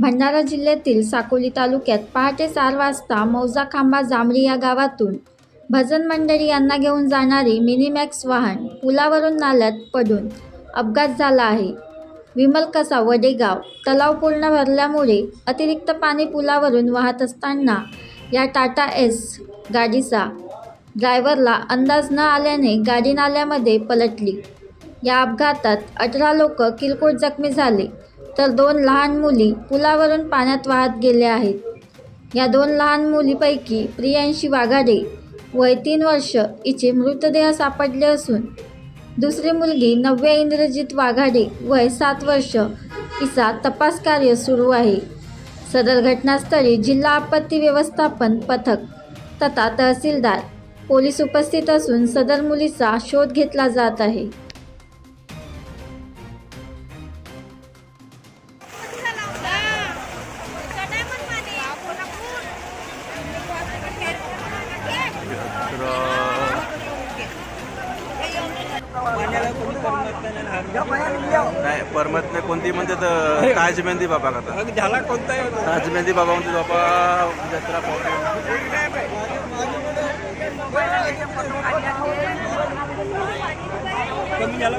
भंडारा जिल्ह्यातील साकोली तालुक्यात पहाटे चार वाजता मौजा खांबा जांभळी या गावातून भजन मंडळी यांना घेऊन जाणारी मिनीमॅक्स वाहन पुलावरून नाल्यात पडून अपघात झाला आहे. विमलकसा वडेगाव तलाव पूर्ण भरल्यामुळे अतिरिक्त पाणी पुलावरून वाहत असताना या टाटा एस गाडीचा ड्रायव्हरला अंदाज न आल्याने गाडी नाल्यामध्ये पलटली. या अपघातात अठरा लोक किरकोळ जखमी झाले. तर दोन लहान मुली पुलावरून पाण्यात वाहत गेल्या आहेत. या दोन लहान मुलीपैकी प्रियांशी वाघाडे वय तीन वर्ष हिचे मृतदेह सापडले असून दुसरी मुलगी नव्या इंद्रजित वाघाडे वय सात वर्ष हिचा तपास कार्य सुरू आहे. सदर घटनास्थळी जिल्हा आपत्ती व्यवस्थापन पथक तथा तहसीलदार पोलीस उपस्थित असून सदर मुलीचा शोध घेतला जात आहे. नाही परमत नाही कोणती म्हणते तर ताज मेहंदी बाबा का झाला कोणताही होता ताज मेहंदी बाबा म्हणते बाबा जत्रा कमी झाला